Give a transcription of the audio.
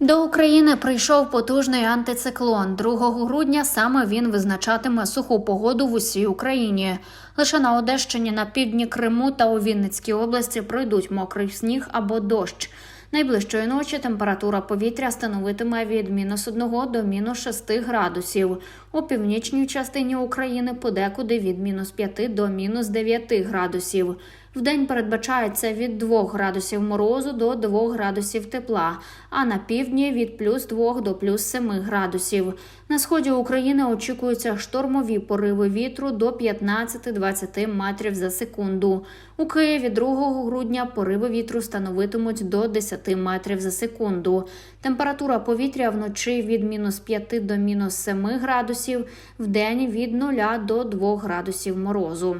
До України прийшов потужний антициклон. 2 грудня саме він визначатиме суху погоду в усій Україні. Лише на Одещині, на півдні Криму та у Вінницькій області пройдуть мокрий сніг або дощ. Найближчої ночі температура повітря становитиме від мінус 1 до мінус 6 градусів. У північній частині України подекуди від мінус 5 до мінус 9 градусів. Вдень передбачається від 2 градусів морозу до 2 градусів тепла, а на півдні від плюс 2 до плюс 7 градусів. На сході України очікуються штормові пориви вітру до 15-20 метрів за секунду. У Києві 2 грудня пориви вітру становитимуть до 10 метрів за секунду. Температура повітря вночі від мінус 5 до мінус 7 градусів, вдень від 0 до 2 градусів морозу.